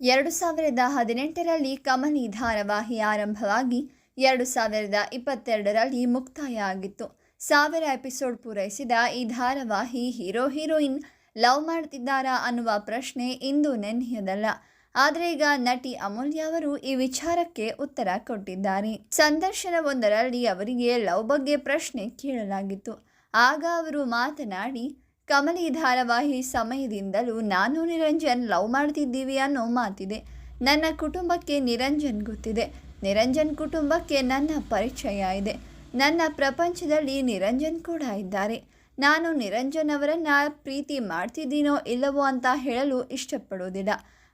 ಎರಡು ಸಾವಿರದ ಹದಿನೆಂಟರಲ್ಲಿ ಕಮಲಿ ಧಾರಾವಾಹಿ ಆರಂಭವಾಗಿ ಎರಡು ಸಾವಿರದ ಇಪ್ಪತ್ತೆರಡರಲ್ಲಿ ಮುಕ್ತಾಯ ಆಗಿತ್ತು ಸಾವಿರ ಎಪಿಸೋಡ್ ಪೂರೈಸಿದ ಈ ಧಾರಾವಾಹಿ ಹೀರೋ ಹೀರೋಯಿನ್ ಲವ್ ಮಾಡ್ತಿದ್ದಾರಾ ಅನ್ನುವ ಪ್ರಶ್ನೆ ಇಂದು ನೆನ್ನೆಯದಲ್ಲ ಆದರೆ ಈಗ ನಟಿ ಅಮೂಲ್ಯ ಅವರು ಈ ವಿಚಾರಕ್ಕೆ ಉತ್ತರ ಕೊಟ್ಟಿದ್ದಾರೆ. ಸಂದರ್ಶನವೊಂದರಲ್ಲಿ ಅವರಿಗೆ ಲವ್ ಬಗ್ಗೆ ಪ್ರಶ್ನೆ ಕೇಳಲಾಗಿತ್ತು. ಆಗ ಅವರು ಮಾತನಾಡಿ ಕಮಲಿ ಧಾರಾವಾಹಿ ಸಮಯದಿಂದಲೂ ನಾನು ನಿರಂಜನ್ ಲವ್ ಮಾಡ್ತಿದ್ದೀವಿ ಅನ್ನೋ ಮಾತಿದೆ. ನನ್ನ ಕುಟುಂಬಕ್ಕೆ ನಿರಂಜನ್ ಗೊತ್ತಿದೆ. ನಿರಂಜನ್ ಕುಟುಂಬಕ್ಕೆ ನನ್ನ ಪರಿಚಯ ಇದೆ. ನನ್ನ ಪ್ರಪಂಚದಲ್ಲಿ ನಿರಂಜನ್ ಕೂಡ ಇದ್ದಾರೆ. ನಾನು ನಿರಂಜನ್ ಅವರನ್ನು ಪ್ರೀತಿ ಮಾಡ್ತಿದ್ದೀನೋ ಇಲ್ಲವೋ ಅಂತ ಹೇಳಲು ಇಷ್ಟಪಡೋದಿಲ್ಲ.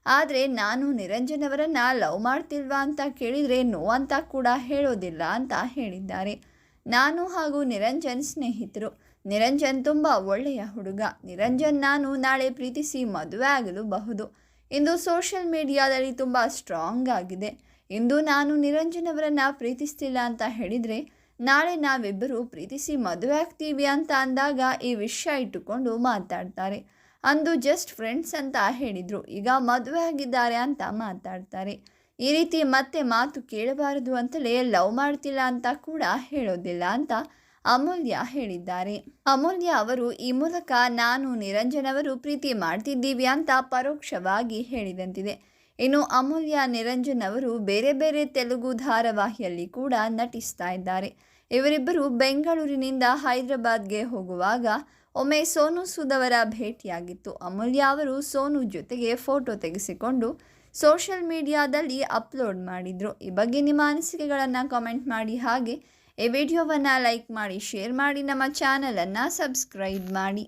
ಆದರೆ ನಾನು ನಿರಂಜನ್ ಅವರನ್ನು ಲವ್ ಮಾಡ್ತಿಲ್ವಾ ಅಂತ ಕೇಳಿದರೆ ನೋ ಅಂತ ಕೂಡ ಹೇಳೋದಿಲ್ಲ ಅಂತ ಹೇಳಿದ್ದಾರೆ. ನಾನು ಹಾಗೂ ನಿರಂಜನ್ ಸ್ನೇಹಿತರು. ನಿರಂಜನ್ ತುಂಬ ಒಳ್ಳೆಯ ಹುಡುಗ. ನಿರಂಜನ್ ನಾನು ನಾಳೆ ಪ್ರೀತಿಸಿ ಮದುವೆ ಆಗಲೂಬಹುದು. ಇಂದು ಸೋಷಿಯಲ್ ಮೀಡಿಯಾದಲ್ಲಿ ತುಂಬ ಸ್ಟ್ರಾಂಗ್ ಆಗಿದೆ. ಇಂದು ನಾನು ನಿರಂಜನ್ ಅವರನ್ನು ಪ್ರೀತಿಸ್ತಿಲ್ಲ ಅಂತ ಹೇಳಿದರೆ, ನಾಳೆ ನಾವಿಬ್ಬರು ಪ್ರೀತಿಸಿ ಮದುವೆ ಆಗ್ತೀವಿ ಅಂತ ಅಂದಾಗ ಈ ವಿಷಯ ಇಟ್ಟುಕೊಂಡು ಮಾತಾಡ್ತಾರೆ. ಅಂದು ಜಸ್ಟ್ ಫ್ರೆಂಡ್ಸ್ ಅಂತ ಹೇಳಿದರು. ಈಗ ಮದುವೆ ಆಗಿದ್ದಾರೆ ಅಂತ ಮಾತಾಡ್ತಾರೆ. ಈ ರೀತಿ ಮತ್ತೆ ಮಾತು ಕೇಳಬಾರದು ಅಂತಲೇ ಲವ್ ಮಾಡ್ತಿಲ್ಲ ಅಂತ ಕೂಡ ಹೇಳೋದಿಲ್ಲ ಅಂತ ಅಮೂಲ್ಯ ಹೇಳಿದ್ದಾರೆ. ಅಮೂಲ್ಯ ಅವರು, ಈ ಮೂಲಕ ನಾನು ನಿರಂಜನ್ ಅವರು ಪ್ರೀತಿ ಮಾಡ್ತಿದ್ದೀವಿ ಅಂತ ಪರೋಕ್ಷವಾಗಿ ಹೇಳಿದಂತಿದೆ. ಇನ್ನು ಅಮೂಲ್ಯ, ನಿರಂಜನ್ ಅವರು ಬೇರೆ ಬೇರೆ ತೆಲುಗು ಧಾರಾವಾಹಿಯಲ್ಲಿ ಕೂಡ ನಟಿಸ್ತಾ ಇದ್ದಾರೆ. ಇವರಿಬ್ಬರು ಬೆಂಗಳೂರಿನಿಂದ ಹೈದರಾಬಾದ್ಗೆ ಹೋಗುವಾಗ ಒಮ್ಮೆ ಸೋನು ಸುದವರ ಭೇಟಿಯಾಗಿತ್ತು. ಅಮೂಲ್ಯ ಅವರು ಸೋನು ಜೊತೆಗೆ ಫೋಟೋ ತೆಗೆಸಿಕೊಂಡು ಸೋಷಿಯಲ್ ಮೀಡಿಯಾದಲ್ಲಿ ಅಪ್ಲೋಡ್ ಮಾಡಿದರು. ಈ ಬಗ್ಗೆ ನಿಮ್ಮ ಅನಿಸಿಕೆಗಳನ್ನು ಕಾಮೆಂಟ್ ಮಾಡಿ. ಹಾಗೆ ಈ ವಿಡಿಯೋವನ್ನು ಲೈಕ್ ಮಾಡಿ ಶೇರ್ ಮಾಡಿ ನಮ್ಮ ಚಾನಲನ್ನು ಸಬ್ಸ್ಕ್ರೈಬ್ ಮಾಡಿ.